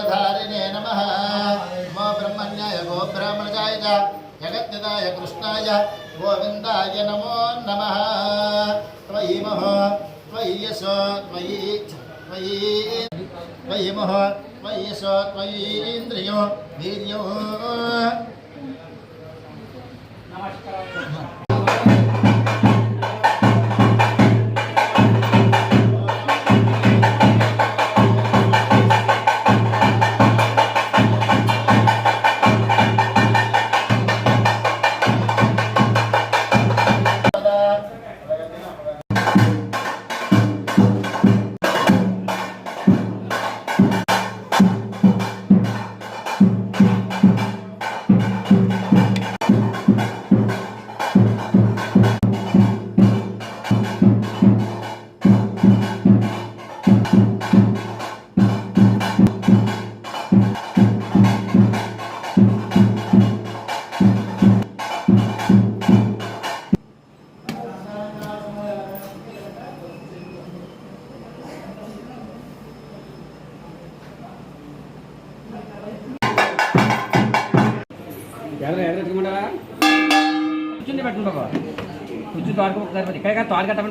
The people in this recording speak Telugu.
वस्त्रधारिणे नमः नमो ब्रह्मण्याय गो ब्राह्मणजाय जगत्निदाय कृष्णाय गोविन्दाय नमो नमः त्वयि महो त्वयि यशो त्वयि त्वयि त्वयि महो त्वयि यशो त्वयि इन्द्रियो वीर्यो नमस्कारः ఎర్ర ఎత్తుకుంటారా? కూర్చుని పెట్టండి బాబా కూర్చుని తోడుకు ఒకసారి ఇక్కడ తోడు కట్టమని